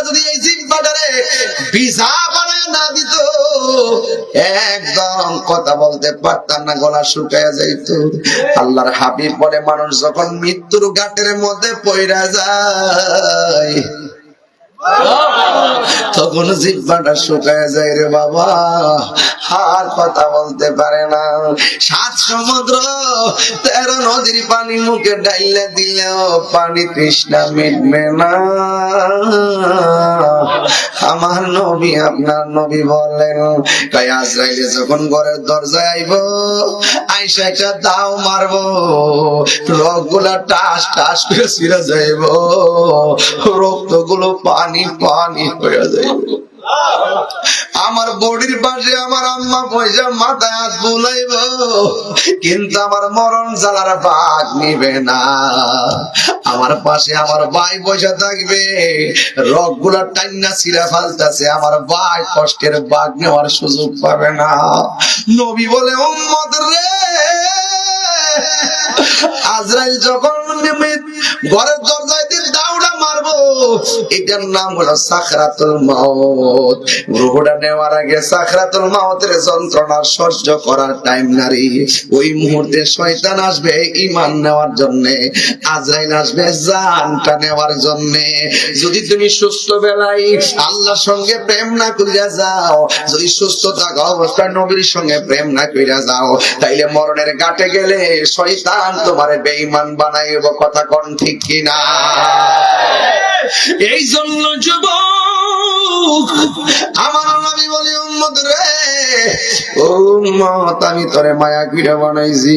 আল্লাহ যদি এই জিব্বাটারে ভিসা বানায় না দিত, একদম কথা বলতে পারতাম না, গলা শুকায় যাইত। আল্লাহর হাবিব বলে, মানুষ যখন মৃত্যুর ঘাটের মধ্যে পইরা যায় তখন জিব্বাটা শুকায় যায় রে বাবা। আর কথা বলতে পারে না। সাত সমুদ্র, তেরো নদীর পানি মুখে ডাইলে দিলেও পানি তৃষ্ণা মিটবে না। আমার নবী আপনার নবী বলেন তাই আজরাইলে যখন ঘরের দরজায় আইব, আইসা একটা দাও মারবো। রোগগুলা টাস টাস করে ছিঁড়ে যাইব। রক্তগুলো পানি পানি পানি হয়ে যাইব। আমার বডির পাশে আমার আম্মা পয়সা মাথায় বুলাইব। কিন্তু আমার মরণ জ্বালার ভাগ নিবে না। আমার পাশে আমার ভাই পয়সা থাকবে। রকগুলা টাইনা সিরা ফালতাছে। আমার ভাই কষ্টের ভাগ নেওয়ার সুযোগ পাবে না। নবী বলে, উম্মত রে! আজরাইল যখন ঘরের দরজায় এটার নাম হলো সাখরাতুল মাউত। রুহুটা নেওয়ার আগে সাখরাতুল মাউতের যন্ত্রণা সহ্য করার টাইম নারী। ওই মুহূর্তে শয়তান আসবে ইমান নেওয়ার জন্য, আজরাইল আসবে জানটা নেওয়ার জন্য। যদি তুমি সুস্থ বেলায় আল্লাহর সঙ্গে প্রেম না করিয়া যাও, যদি সুস্থ থাকা অবস্থায় নবীর সঙ্গে প্রেম না করিয়া যাও, তাইলে মরণের ঘাটে গেলে শয়তান তোমার বেঈমান বানাইব। কথা কোন ঠিক কিনা? এই জন্য যুবক, আমার নবী বলি, উম্মত রে ও উম্মত, আমি তোরে মায়া কিরা বানাইছি।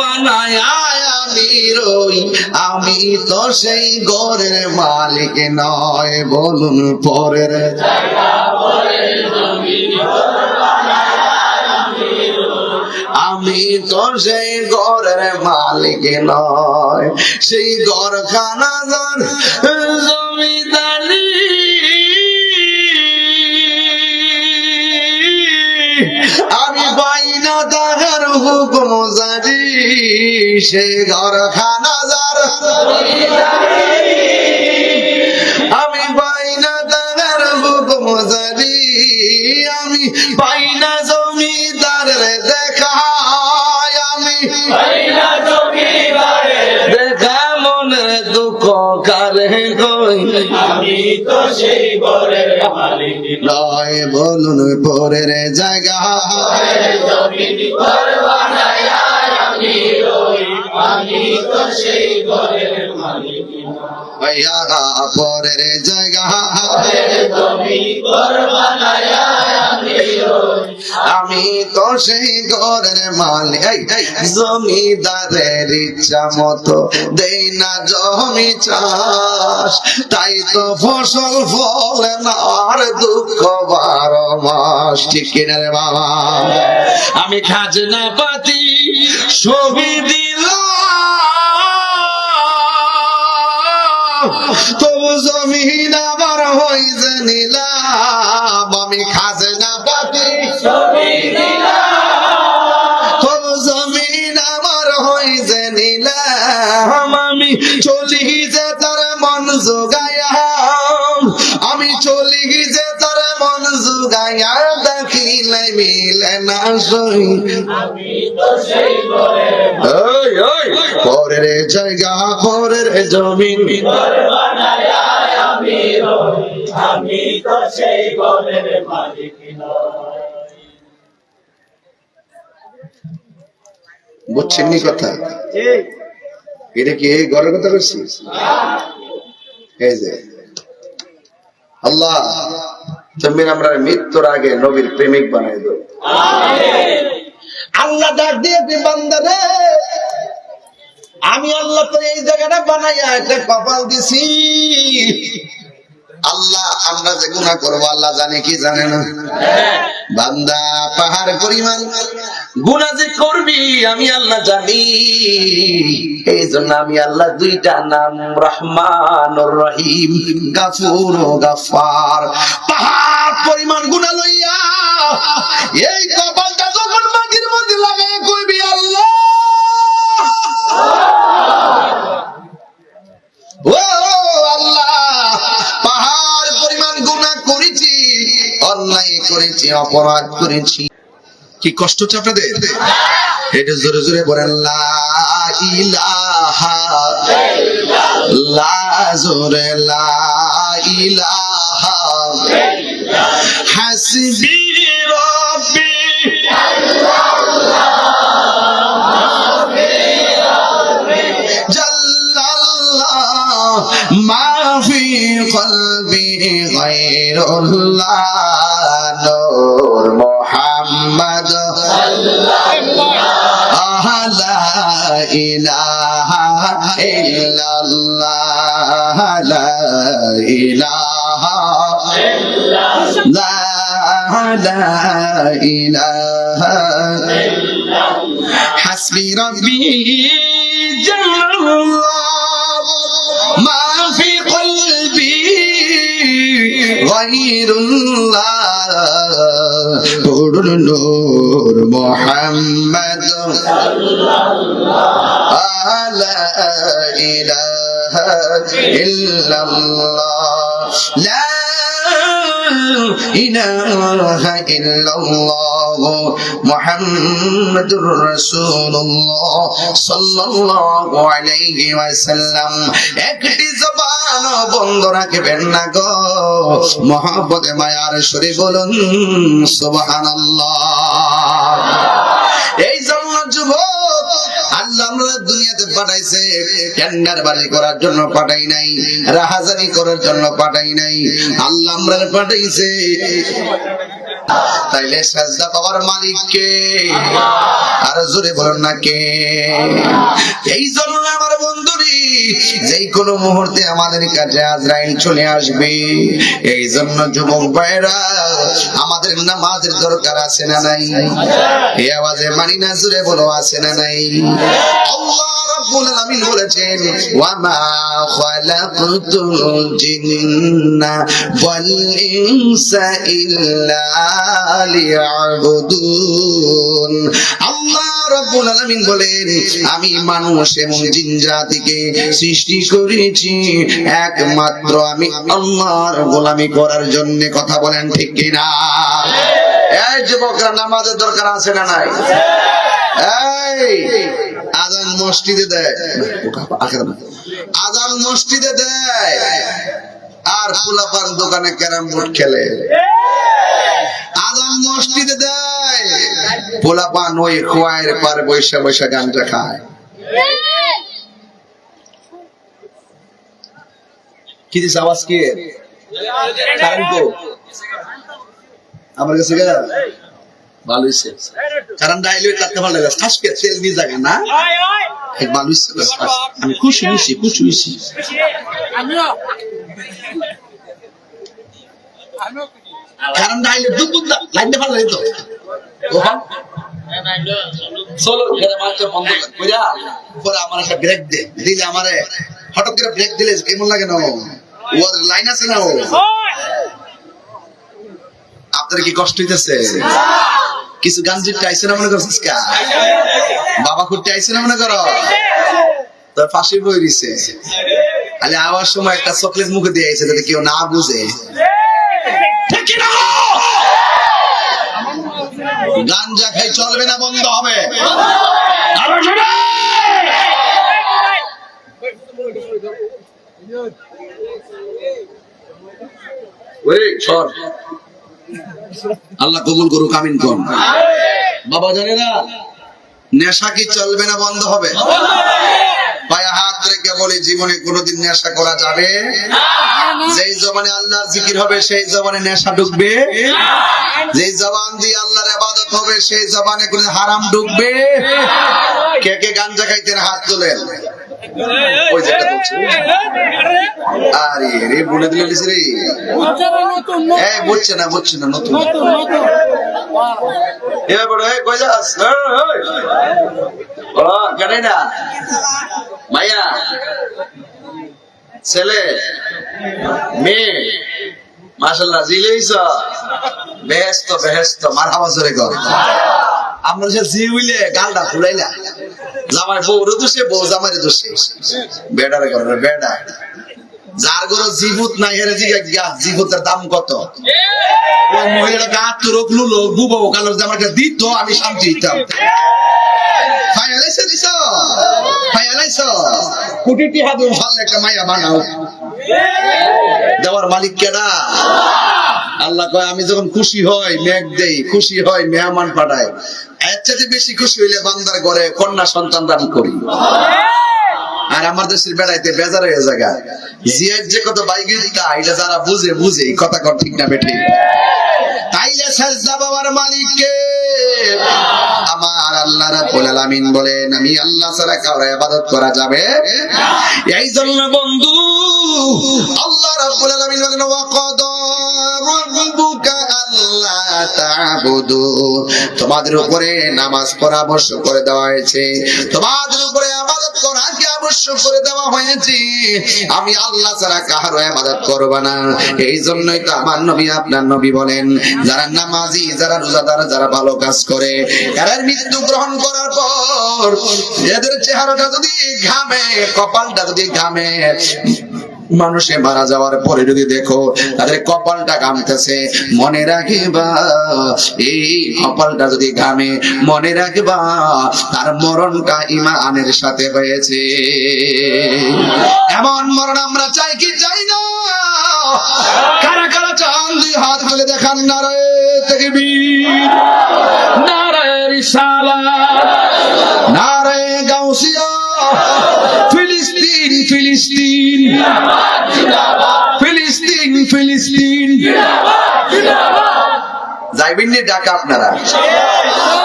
আমি রই। আমি তো সেই ঘরের মালিক নয়, বলুন পরের। আমি তো সেই ঘরের মালিক নয়, সেই ঘর খানা জমিদারি। আমি পাই না তাহার হুকুম জারি সে ঘর খানা যার। আমি পাই না তাহার হুকুম জারি আমি পাই না জমিদারের দেখা আমি দেখা মনের দুঃখ কারে কই? আমি তো সেই মালিক। বলুন পরের জায়গা। জমিন বানায় আমি তো সেই ঘরের মালিক। পরের জায়গা। জমিন ঘর বানায় আমি তো সেই ঘরের মালিক। জমিদারের ইচ্ছা মতো দেই না জমি চাষ। তাই তো ফসল ফলে না আর দুঃখ বারো মাস। ঠিক কিনা রে বাবা? আমি খাজনা পাতি ছবি দিলাম। তবু জমিন আমার হইছে নিলাম আমি খাজনা পাতি। তবু জমিন আমার হইছে নিলাম আমি চলি যে তার মন জোগায়া আমি চলি যে তার জোগায়া দেখিলে মিলে না সই। আমি তো সেই ঘরের ওই ওই পরের জায়গা পরের জমিন। আমি তো কথা? এটা কি এই ঘরের কথা বলছি এই যে। আল্লাহ। আমরা মৃত্যুর আগে নবীর প্রেমিক বানাই আল্লাহ ডাক বান্দারে আমি আল্লাহ তো এই জায়গাটা বানাইয়া এটা কপাল দিছি। আল্লাহ, আমরা যে গুণা করব, আল্লাহ জানে কি জানে না। বান্দা, পাহাড় পরিমাণ গুনাহ যে করবি, আমি আল্লাহ জানি। এই জন্য আমি আল্লাহ দুইটা নাম রহমান রহিম। গাফুর ও গাফার পাহাড় পরিমাণ গুনাহ লইয়া, এই কপালটা যখন মাটির মধ্যে লাগায় কইবি, আল্লাহ! ও আল্লাহ, পাহাড় পরিমাণ গুনাহ করেছি, অন্যায় করেছি, অপরাধ করেছি। কি কষ্ট হচ্ছে আপনাদের? এটা জোরে জোরে বলেন লাহা জোরে লাহা হাসবি রব্বি। জাল্লাল্লাহ إله إلا الله لا إله لا لا إله حسبي ربي جل الله ما في قلبي غير الله হুরুর নূর মোহাম্মদ আলা ইলাহা ইল্লাল্লাহ লা إله إلا الله محمد رسول الله صلى الله عليه وسلم একটি জবান বন্ধ রাখবেন না গো মহাব্বতে মায়ার শরীফ বলুন সুবহানাল্লাহ এই জন্য যুবক রাহাজানি করার জন্য নাই, আল্লাহ আমরা পাঠাইছে। তাইলে সাজদা পাওয়ার মালিক কে? আর জোরে বলেন না কে? এই জন্য আমার বন্ধুরি যেই কোনো মুহূর্তে আমাদের কাছে আজরাইল চলে আসবে। এই জন্য যুবক ভাইরা আমাদের নামাজের দরকার আছে না নাই? এই আওয়াজে মানি না জুড়ে বলো, আছে না নাই? আমি মানুষ এবং জিন জাতিকে সৃষ্টি করেছি, একমাত্র আমি। আল্লাহর গোলামি করার জন্য কথা বলেন, ঠিক কিনা? যুবকরা, নামাজের দরকার আছে না নাই? এই আজান মসজিদে দেয়। আজান মসজিদে দেয়। আর ফুলাপান দোকানে ক্যারাম বোর্ড খেলে। আজান মসজিদে দেয়। পোলাপান ওই খোয়াইয়ের পার বৈশা বৈশা গানটা খায়। কি কি? আমার কাছে হয়েছে। কারণ ভালো লাগে। জায়গা না? হয়েছে আমি খুশি খুশি কারণ দুপুর ভালো লাগে তো। চলো বন্ধ আমার একটা ব্রেক দে। দিলে আমারে। হঠাৎ করে ব্রেক দিলে কেমন লাগে না? ওর লাইন আছে না ও? আপনার কি কষ্ট হইতেছে? কিছু গান জিটতে আইসে না মনে করছিস বাবা খুঁটতে আইসে না মনে করো? তোর ফাঁসি বই দিছে। আলে আওয়ার সময় একটা চকলেট মুখে দিয়ে আইছে যাতে কেউ না বুঝে? গাঞ্জা খাই চলবে না, বন্ধ হবে। সর। আল্লাহ কবুল করুক আমিন কর বাবা জানে না নেশা কি চলবে না বন্ধ হবে? পায়ে হাত রেখে বলি জীবনে কোনোদিন নেশা করা যাবে? যেই জবানে আল্লাহর জিকির হবে সেই জবানে নেশা ঢুকবে? যেই জবান দিয়ে আল্লাহর হবে সেই জবানে কোনো হারাম ঢুকবে? কে কে গাঞ্জা খাইতেন হাত তোলেন? আরে রে বলে রে। বুঝছে না বুঝছে না, নতুন। ও মাইয়া। ছেলে। মেয়ে। মাশাল্লাহ জিলেইছ বেহেস্ত বেহেস্ত মারহাবা জোরে কর। আমরা যে জি হইলে গালটা ফুলাইলা। জামাই বউরে দোষে বউ জামাইরে দোষে। বেড়ার করে বেডা। যার ঘরে জিভুত নাই হেরে জিভুতের দাম কত? ওই মহিলা গা তুরক লুলো বুবো কালোর জামাটা দিত আমি শান্তি দিতাম ফায়ালাইছে দিছ? ফায়ালাইছ কুটিটি টিহা ভালো একটা মাইয়া বানাও। দেওয়ার মালিক কেডা আল্লাহ কয়, আমি যখন খুশি হই, মেঘ দেই, খুশি হয় মেহমান পাঠায় এর চাইতে বেশি খুশি হইলে বান্দার ঘরে কন্যা সন্তান দান করি। আর আমার দেশের বেড়াইতে বেজার হয়ে জায়গা। জিয়ার যে কত বাইকে এটা যারা বুঝে বুঝে কথা কর ঠিক না, বেঠি। তাইলে সাজদা বাবার মালিককে বলেন, আমি আল্লাহ ছাড়া কারও ইবাদত করা যাবে এই জন্য বন্ধু, আল্লাহ বলেন তোমাদের উপরে নামাজ পরামর্শ করে দেওয়া হয়েছে। তোমাদের উপরে ইবাদত করাকে করে দেওয়া হয়েছে। আমি আল্লাহ ছাড়া কাহারও ইবাদত করব না। এই জন্যই তো আমার নবী আপনার নবী বলেন, যারা নামাজি, যারা রোজাদার, যারা ভালো কাজ করে এরা মৃত্যু গ্রহণ করার পর এদের চেহারাটা যদি ঘামে, কপালটা যদি ঘামে মানুষে মারা যাওয়ার পরে যদি দেখো তাদের কপালটা ঘামতেছে, মনে রাখিবা, এই কপালটা যদি ঘামে, মনে রাখবা, তার মরণটা ইমানের সাথে হয়েছে। এমন মরণ আমরা চাই কি চাই না? কারা কারা চান দুই হাত তুলে দেখান না রে ফিলিস্তিন ফিলিস্তিন। যাইবেন নি ডাকা আপনারা।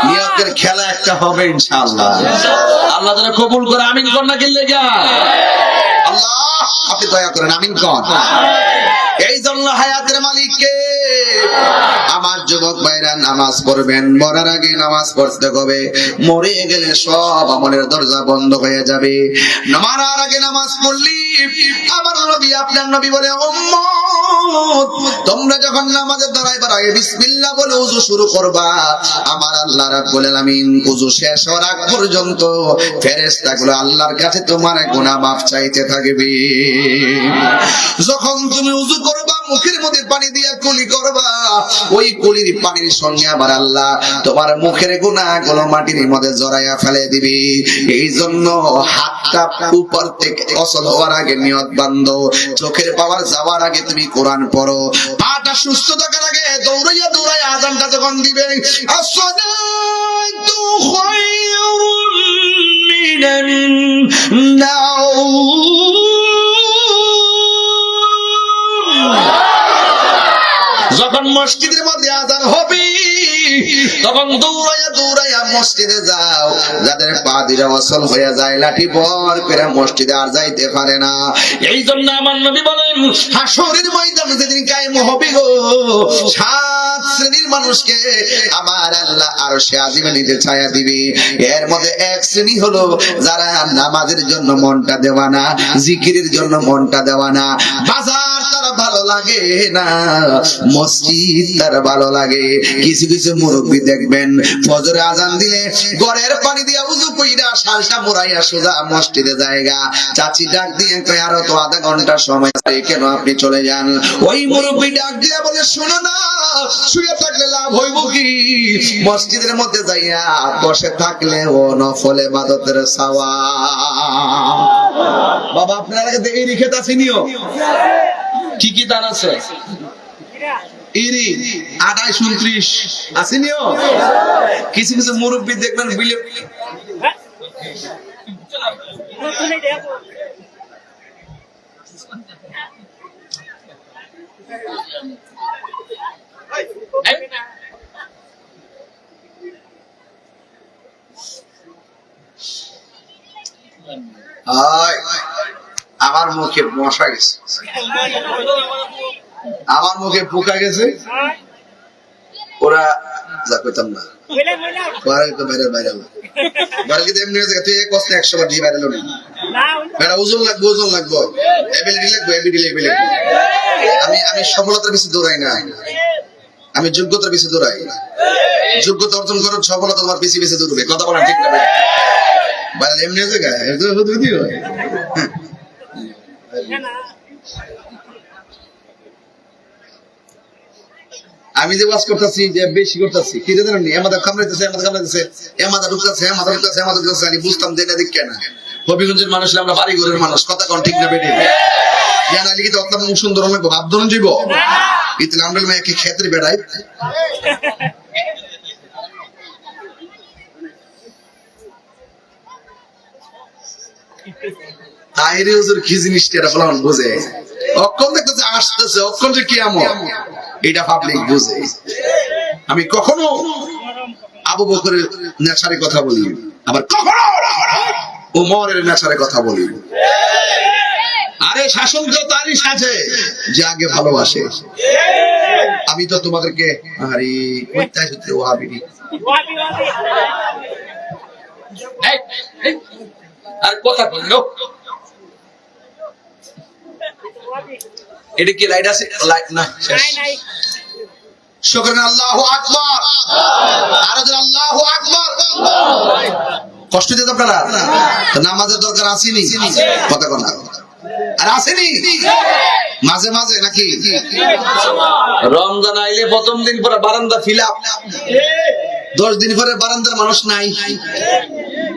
নিয়তের খেলা একটা হবে ইনশাআল্লাহ। আল্লাহ তাআলা কবুল করে আমিন কর না কিল্লে গা আল্লাহ আপনি দয়া করেন আমিন কন এই জন্য হায়াতের মালিককে আমার নামাজ পড়বেন, মরার আগে নামাজ পড়তে হবে। মরে গেলে সব আমলের দরজা বন্ধ হয়ে যাবে। মরার আগে নামাজ পড়লি আমার নবী, আপনার নবী বলে তোমরা যখন নামাজের দাঁড়াইবার আগে বিসমিল্লাহ বলে উজু শুরু করবা। আমার আল্লাহ রাব্বুল আলামিন উজু শেষ হওয়ার আগ পর্যন্ত ফেরেশতাগুলো আল্লাহর কাছে তোমার গুনাহ মাফ চাইতে থাকবে। যখন তুমি উজু করবা, মুখের মধ্যে পানি দিয়া কুলি করবা, ওই কুলির পানির সঙ্গে আবার আল্লাহ তোমার মুখের গুনাহগুলো মাটির মধ্যে জড়াইয়া ফেলে দিবি। এই জন্য হাতটা উপর থেকে অসল হওয়ার আগে নিয়ত বান্ধ। চোখের পাওয়ার যাওয়ার আগে তুমি কোরআন পড়ো। পাটা সুস্থ থাকার আগে দৌড়াইয়া দৌড়াইয়া আজানটা যখন দিবে, আসসালাতু খায়রুম যখন মসজিদের মধ্যে আজান হবে, তখন দৌড়াইয়া দৌড়াইয়া মসজিদে যাও। যাদের পা দিরা অসল হয়ে যায় লাঠি বর করে মসজিদে আর যাইতে পারে না। এই জন্য আমার নবী বলেন হাসরের ময়দান যেদিন কায়েম হবে গো, সাত শ্রেণির মানুষকে আমার আল্লাহ আরও সে আজিমে নিতে ছায়া দিবে। এর মধ্যে এক শ্রেণি হলো যারা নামাজের জন্য মনটা দেওয়া না, জিকিরের জন্য মনটা দেওয়া না। বাজার ভালো লাগে না। মসজিদ তার ভালো লাগে। কিছু কিছু মুরব্বী দেখবেন, ফজরে আজান দিলে গড়ের পানি দিয়া উজু কইরা শালটা মোড়াইয়া সোজা মসজিদে জায়গা চাচি ডাক দিয়ে কয়, আরও তো আধা ঘণ্টা সময় কেন আপনি চলে যান? ওই মুরব্বী ডাক দিয়া বলে, শোনো না, শুয়ে থাকলে লাভ হইব কি? মসজিদের মধ্যে যাইয়া বসে থাকলে ও নফলে মাদতের সাওয়া বাবা, আপনারা কাছে এই রিখে আসেনিও কি কি দান আছে? ইরি আঠাইশ উনত্রিশ। আসেনিও কিছু কিছু মুরব্বী দেখবেন বিলে আয় মুখে মশা গেছে। আমার মুখে পোকা গেছে। ওরা যা না। আমি আমি সফলতার পিছিয়ে দৌড়াই না। আমি যোগ্যতার পিছিয়ে দৌড়াই। যোগ্যতা অর্জন করো সফলতা তোমার পিছিয়ে পিছিয়ে দৌড়বে। কথা বলা ঠিক না। বাইরে এমনি হয়েছে গা এটা তো হতে দিও আমি যে ওয়াজ করতেছি, যে বেশি করতেছি, কি জানেন নি আমাদের কামড়াইতেছে আমাদের কামড়াইতেছে এমাদা ঢুকতেছে এমাদা ঢুকতেছে এমাদা ঢুকতেছে আমি বুঝতাম যে এটা দিক কেন হবিগঞ্জের মানুষ আমরা বাড়ি ঘরের মানুষ, কথা কোন ঠিক না বেটি জ্ঞান আলী কিন্তু অত্যন্ত সুন্দর অনেক ভাব ধরুন জীব। ইতলে আমরা মেয়েকে ক্ষেত্রে বেড়াই। তাইরে হুজুর কি জিনিসটা এটা ফলান বুঝে? অক্ষণ দেখতেছে, আসতেছে, অক্ষণ যে কি আমল? এটা পাবলিক বুঝে। আমি কখনো আবু বকরের নেশারে কথা বলি। আবার কখনো উমরের নেশারে কথা বলি। আরে শাসন তো তারই সাজে, যে আগে ভালোবাসে। আমি তো তোমাদেরকে, আরে কোথায় সত্যি ওহাবিনি আর কথা বলল? এটা কি লাইট আছে? লাইট না শুকরান আল্লাহু আকবার। আরও আল্লাহু আকবার। কষ্ট দিতে আপনারা তো নামাজের দরকার আসেনি। কথা কোন আর আসেনি? মাঝে মাঝে নাকি? রমজান আইলে প্রথম দিন পরে বারান্দা ফিল আপ দশ দিন পরে বারান্দার মানুষ নাই।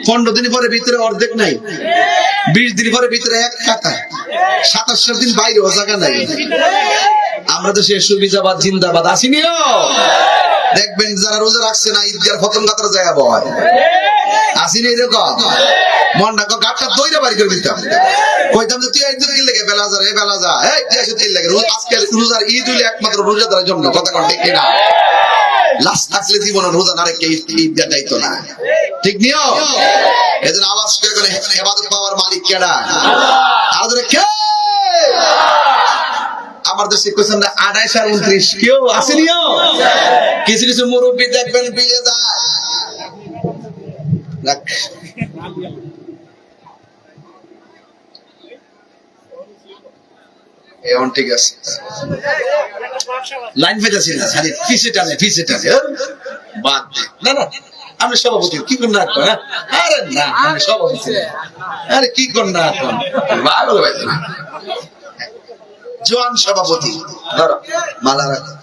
পনেরো দিন পরে ভিতরে অর্ধেক নাই। বিশ দিন পরে ভিতরে এক কাটা সাতাশের দিন বাইরে জায়গা নাই। আমরা তো সে সুবিধাবাদ, জিন্দাবাদ আসিনিও দেখবেন যারা রোজা রাখছে না, ঈদগার ফতন কাতার জায়গা বয়। আসিনি এরকম মন না গাটটা দইরা বাড়ি করে দিতাম কইতাম যে, তুই লেগে বেলা যা বেলা যা এই, তুই তিন লাগে আজকে রোজার ঈদ হইলে একমাত্র রোজাদারের জন্য, কথা কন ঠিক না লাস্ট থাকলে জীবনে রোজা না রেখে ঈদ ঈদ দায়িত্ব না। ঠিক নিও এদের আওয়াজ করে করে হেফাজত পাওয়ার মালিক কেডা আমাদের কে? আমার দেশে কোয়েশ্চেন আড়াইশ আর উনত্রিশ। কেউ আসেনিও কিছু কিছু মুরব্বী দেখবেন বিয়ে যায় এখন ঠিক আছে। লাইন পেতেছি না ফিসে টানে ফিসে টানে? বাদ না না। আমি সভাপতি কি করে না এখন, হ্যাঁ? আরে না আমি সভাপতি আরে কি কর না এখন? ভালো হয়েছে না জোয়ান সভাপতি ধরো মালা রাখো।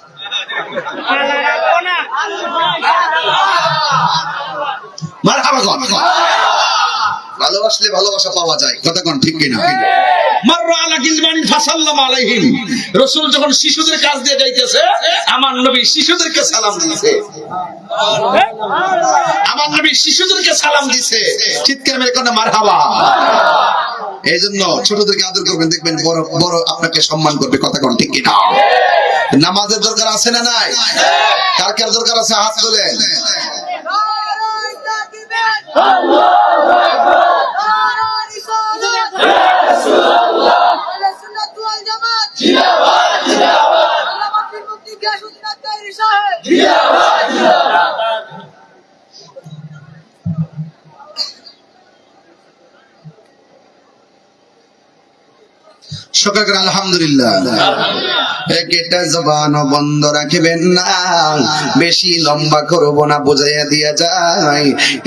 ভালোবাসলে ভালোবাসা পাওয়া যায় কথা কোন ঠিক কিনা? আলা যখন শিশুদের দিয়ে যাইতেছে শিশুদেরকে সালাম দিয়েছে শিশুদেরকে সালাম চিৎকার এই জন্য ছোটদেরকে আদর করবেন, দেখবেন বড় বড় আপনাকে সম্মান করবে, কথা কোন ঠিক কিনা? নামাজের দরকার আছে না নাই? কার কার দরকার আছে হাত তোলেন। করে আলহামদুলিল্লাহ। একটা জবান বন্ধ রাখবেন না। বেশি লম্বা করব না বুঝাইয়া দিয়া যায়।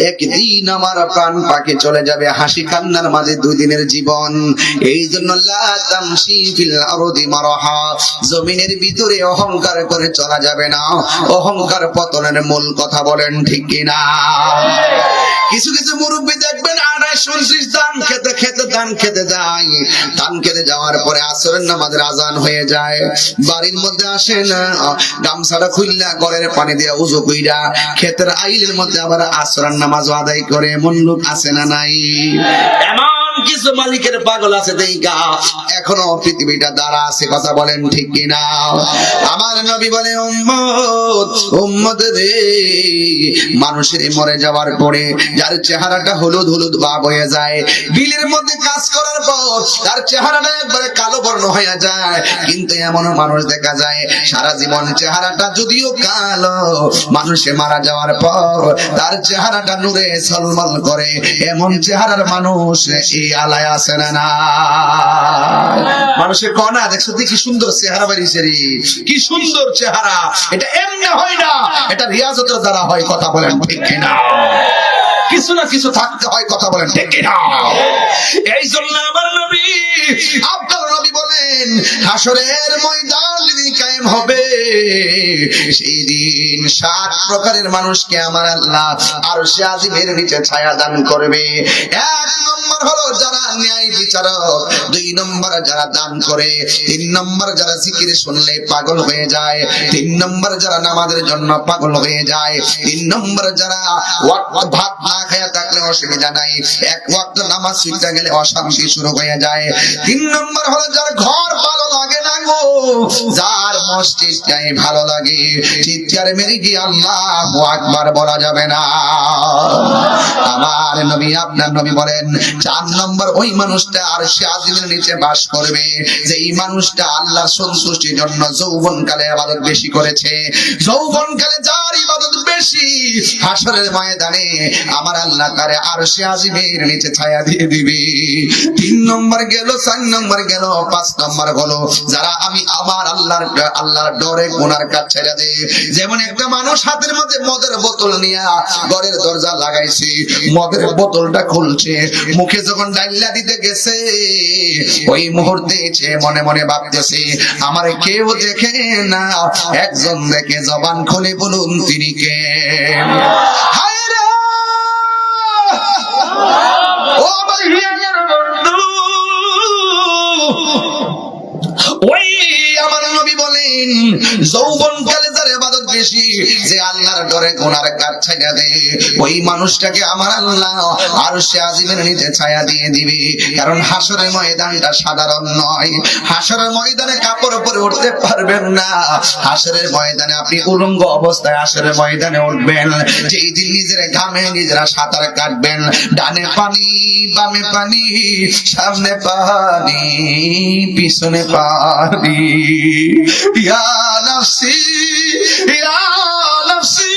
একদিন আমার প্রাণ পাকে চলে যাবে হাসি কান্নার মাঝে দুই দিনের জীবন। এই জন্য জমিনের ভিতরে অহংকার করে চলা যাবে না। অহংকার পতনের মূল কথা বলেন ঠিক কিনা? কিছু কিছু মুরব্বী দেখবেন আড়াইশ উনত্রিশ ধান খেতে খেতে ধান খেতে যায়। ধান খেতে যাওয়ার পরে আসরের নামাজের আজান হয়ে যায়। বাড়ির মধ্যে আসে না। গামছাটা খুললা ঘরের পানি দিয়ে উজু কইরা ক্ষেতের আইলের মধ্যে আবার আসরের নামাজ আদায় করে। এমন লোক আছে না নাই? এমন কিছু মালিকের পাগল আছে দেইগা। এখনও পৃথিবীটা দাঁড়া আছে, কথা বলেন ঠিক কিনা? আমার নবী বলে, উম্মত উম্মত রে। মানুষের মরে যাওয়ার পরে যার চেহারাটা হলুদ হলুদ ভাব হয়ে যায়, বিলের মধ্যে কাজ করার পর তার চেহারাটা একবারে কালো বর্ণ হয়ে যায়। কিন্তু এমন মানুষ দেখা যায়, সারা জীবন চেহারাটা যদিও কালো, মানুষে মারা যাওয়ার পর তার চেহারাটা নূরে সলমল করে। এমন চেহারার মানুষ এই আলায় না মানুষের কনা দেখছ কি সুন্দর চেহারা বাড়িয়েছে রে। কি সুন্দর চেহারা। এটা এমনি হয় না। এটা রিয়াজতের দ্বারা হয় কথা বলেন ঠিক কিনা? কিছু না কিছু থাকতে হয় কথা বলেন ঠিক কিনা? এই জন্য আমার নবী আব্দুল নবী বলেন হাসরের ময়দান যেদিন কায়েম হবে, সেই দিন সাত প্রকারের মানুষকে আমার আল্লাহ আর সে আজিমের নিচে ছায়া দান করবে। এক নম্বর হলো যারা ন্যায় বিচারক, দুই নম্বর যারা দান করে, তিন নম্বর যারা জিকির শুনলে পাগল হয়ে যায়, তিন নম্বর যারা নামাজের জন্য পাগল হয়ে যায়, তিন নম্বর যারা ভাত না খেয়ে থাকলে অসুবিধা নাই, এক ওয়াক্ত নামাজ শিখতে গেলে অশান্তি শুরু হয়ে যায়, তিন নম্বর হলো যার ঘর ভালো লাগে না গো, যার মসজিদটাই ভালো লাগে। চিৎকার মেরে গিয়ে আল্লাহ আকবার বলা যাবে না। আমার নবী, আপনার নবী বলেন, চার নম্বর ওই মানুষটা আর সে আজিমের নিচে বাস করবে। যে এই মানুষটা আল্লাহর সন্তুষ্টির জন্য যৌবন কালে আবাদত বেশি করেছে। যৌবন কালে যার ইবাদত বেশি হাসরের ময়দানে আমার আল্লাহ তারে আর সে আজিমের নিচে ছায়া দিয়ে দিবে। তিন নম্বর গেল, চার নম্বর গেল, পাঁচ নম্বর হলো যারা আমি আমার আল্লাহর আল্লাহর ডরে গুনার কাজ ছেড়ে দে। যেমন একটা মানুষ হাতের মধ্যে মদের বোতল নিয়ে ঘরের দরজা লাগাইছে, মদের বোতলটা খুলছে, মুখে যখন ডাইলা দিতে গেছে, ওই মুহূর্তে সে মনে মনে ভাবতেছে, আমার কেউ দেখে না। একজন দেখে জবান খুলে বলুন, তিনি কে? হায় নবী যৌবন কালে যার ইবাদত বেশি, যে আল্লাহর ডরে গুনার কাজ ছায়া দে। ওই মানুষটাকে আমার আল্লাহ আর সে আজিমের নিচে ছায়া দিয়ে দিবে। কারণ হাসরের ময়দানটা সাধারণ নয়। হাসরের ময়দানে কাপড় পরে উঠতে পারবেন না। হাসরের ময়দানে আপনি উলঙ্গ অবস্থায় হাসরের ময়দানে উঠবেন। যেই দিন নিজের ঘামে নিজেরা সাঁতার কাটবেন। ডানে পানি, বামে পানি, সামনে পানি, পিছনে পানি। ইয়া নফসি ইয়া নফসি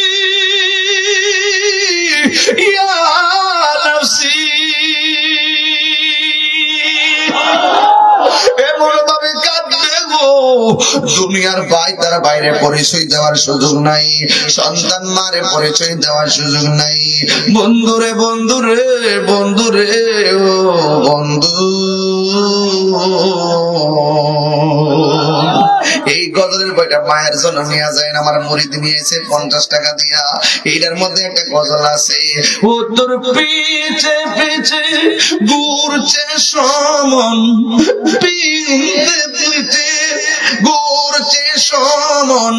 ইয়া দুনিয়ার ভাই তার বাইরে পরিচয় দেওয়ার সুযোগ নাই। সন্তান মারে পরিচয় দেওয়ার সুযোগ নাই। বন্ধুরে বন্ধুরে বন্ধুরে ও বন্ধু। এই গজলের বইটা মায়ের জন্য নিয়ে যায় না, আমার মুড়িতে নিয়েছে পঞ্চাশ টাকা দিয়া। এইটার মধ্যে একটা গজল আছে উত্তর পিছে পিছে ঘুরছে সমন পিছে পিছে সমন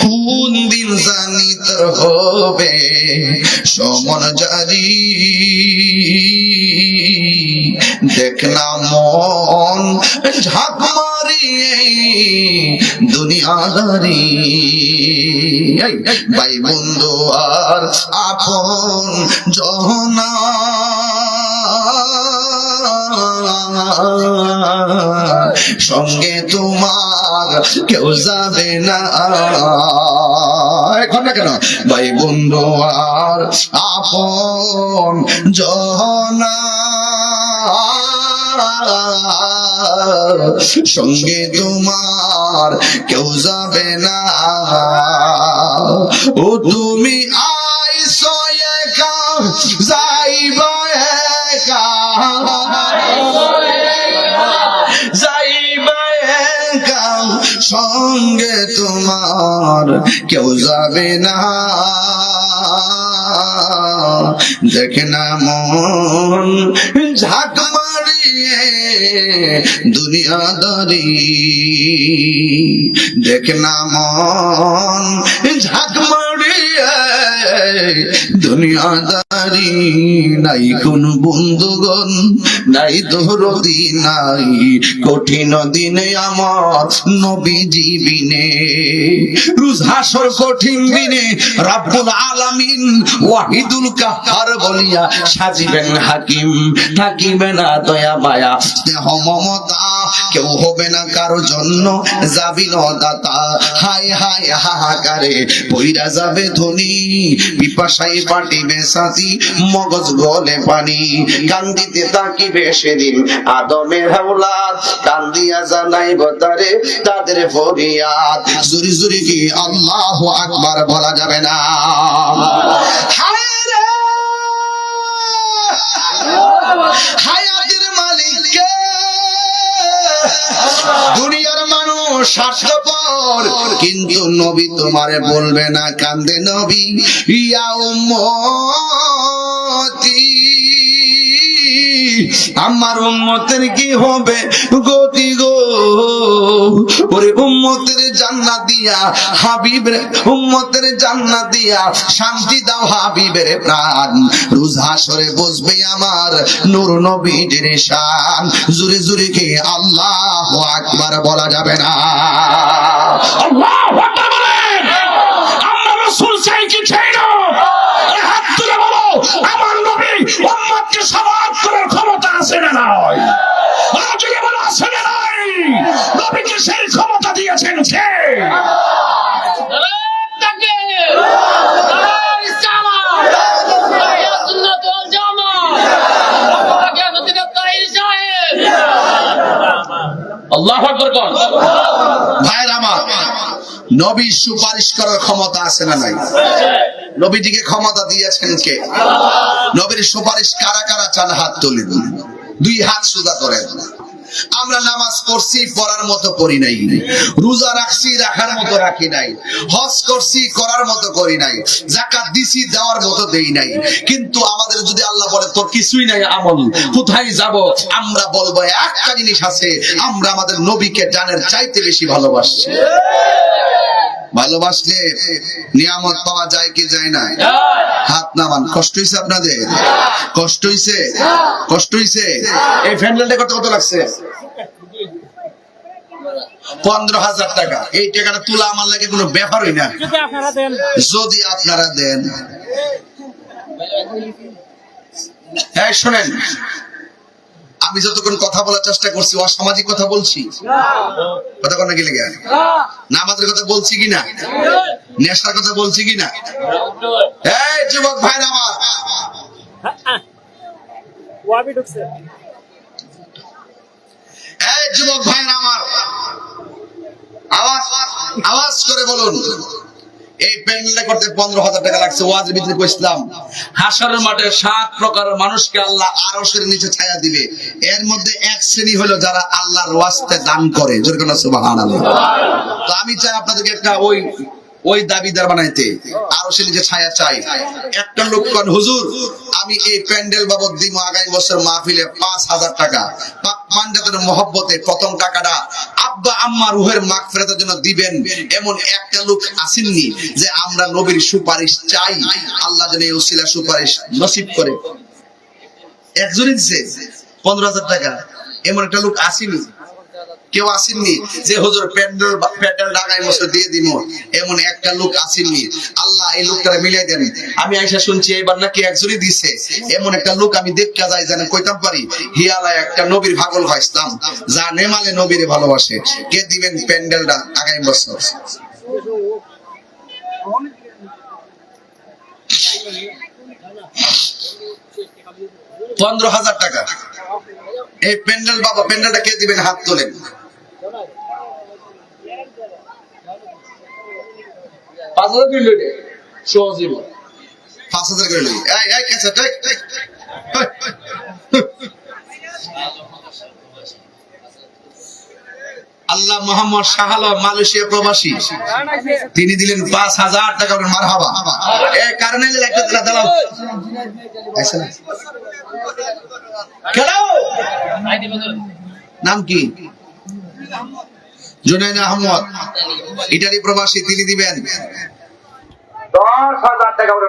কোন দিন জানি তোর হবে সমন জারি। দেখলাম মন ঝাঁক মারিয়ে দুনিয়াদারি ভাই বন্ধু আর আপন জনা সঙ্গে তোমার কেউ যাবে না। এখন না কেন? ভাই বন্ধু আর আপন জনা। সঙ্গে তোমার কেউ যাবে না। ও তুমি আইসো একা, যাইবা একা। সঙ্গে তোমার কেউ যাবে না। দেখে না মন, ঝাঁক মারিয়ে দুনিয়াদারি দেখে না মন, ঝাঁক দুনিয়াদারি নাই কোন বন্ধুগণ, নাই নাই। কঠিন দিনে আমার রুজ হাসর কঠিন দিনে রাব্বুল আলামিন ওয়াহিদুল কাহার বলিয়া সাজিবেন হাকিম। থাকিবে না দয়া মায়া মমতা। কেউ হবে না কারও জন্য যাবি দাতা হায় হায় হাহাকারে বইরা যাবে ধনী। পিপাসাই পাটিবে সাথী মগজ গলে পানি। কান্দিতে তাকিবে সেদিন আদমের হাওলাদ কান্দিয়া জানাই তারে তাদের ফরিয়াদ। জুরি জুরি কি আল্লাহ আকবার বলা যাবে না? হায় স্বার্থপর কিন্তু নবী তোমারে বলবে না কান্দে নবী ইয়া উম্মতি। আমার উম্মতের কি হবে গতি গো? ওরে উম্মতের জান্নাত দিয়া, হাবিবের উম্মতের জান্নাত দিয়া শান্তি দাও হাবিবের প্রাণ। রোজ হাসরে বসবে আমার নূর নবীজির শান। জুরে জুরে কে আল্লাহ আকবার বলা যাবে না। আল্লাহু আকবার বলেন। আমরা রাসূল হাত তুলে বলো, আমার নবী উম্মতকে সেই ক্ষমতা দিয়েছেন আল্লাহু ভাইয়ের আমার নবী সুপারিশ করার ক্ষমতা আছে না নাই? নবীজিকে ক্ষমতা দিয়েছেন কে? নবীর সুপারিশ কারা কারা চান হাত তুলেন দুই হাত সোজা করেন আমরা নামাজ পড়ছি, পড়ার মতো পড়ি নাই। রোজা রাখছি, রাখার মতো রাখি নাই। হজ করছি, করার মতো করি নাই। জাকাত দিছি, দেওয়ার মতো দেই নাই। কিন্তু আমাদের যদি আল্লাহ বলে, তোর কিছুই নাই আমল, কোথায় যাব? আমরা বলব, একটা জিনিস আছে, আমরা আমাদের নবীকে জানের চাইতে বেশি ভালোবাসছি ভালোবাসলে নিয়ামত পাওয়া যায় কি যায় না হাত নামান। কষ্ট হয়েছে আপনাদের? কষ্ট হয়েছে কষ্ট হয়েছে এই ফ্যান্ডেলটা কত কত লাগছে? পনেরো হাজার টাকা। এই টাকাটা তোলা আমার লাগে কোনো ব্যাপারই না। যদি আপনারা দেন। হ্যাঁ শোনেন আমি যতক্ষণ কথা বলার চেষ্টা করছি অসামাজিক কথা বলছি? কথা কোনো গেলে নামাজের কথা বলছি কিনা নেশার কথা বলছি কিনা যুবক ভাই আমার। যুবক ভাই আমার। আওয়াজ আওয়াজ করে বলুন। এই প্যান্ডেলটা করতে পনেরো হাজার টাকা লাগছে ওয়াজের ভিতরে কইছিলাম হাসারের মাঠে সাত প্রকার মানুষকে আল্লাহ আরশের নিচে ছায়া দিবে। এর মধ্যে এক শ্রেণি হলো যারা আল্লাহর ওয়াস্তে দান করে। তো আমি চাই আপনাদেরকে একটা ওই ওই দাবিদার বানাইতে। আরও সে নিজে ছায়া চাই। একটা লোক কন, হুজুর, আমি এই প্যান্ডেল বাবদ দিব আগামী বছর মাহফিলে পাঁচ হাজার টাকা। পাঞ্জাতের মহব্বতে প্রথম টাকাটা আব্বা আম্মা রুহের মাগ ফেরাতের জন্য দিবেন। এমন একটা লোক আসেননি যে আমরা নবীর সুপারিশ চাই। আল্লাহ যেন এই সুপারিশ নসিব করে। একজনই দিছে, পনেরো হাজার টাকা। এমন একটা লোক আসেনি। কেউ আসেননি যে, হুজুর, প্যান্ডেল প্যান্ডেল ঢাকায় বসে দিয়ে দিব এমন একটা লোক আসেননি। আল্লাহ এই লোকটারে মিলাই দেন। আমি আইসা শুনছি এবার নাকি একজনই দিছে। এমন একটা লোক আমি দেখতে যাই জানে কইতাম পারি হিয়ালা একটা নবীর ভাগল হয় ইসলাম। যা নেমালে নবীরে ভালোবাসে। কে দিবেন প্যান্ডেলটা আগামী বছর? পনেরো হাজার টাকা। এই প্যান্ডেল বাবা, প্যান্ডেলটা কে দিবেন? হাত তোলেন। পাঁচ হাজার সহজীব পাঁচ হাজার ঠিক আল্লাহ মোহাম্মদ শাহ আলম, মালয়েশিয়া প্রবাসী। তিনি দিলেন পাঁচ হাজার টাকা মার হাবা এই কারণে? নাম কি? জুনাইদ আহমদ ইটালি প্রবাসী তিনি দিবেন। দশ হাজার টাকা করে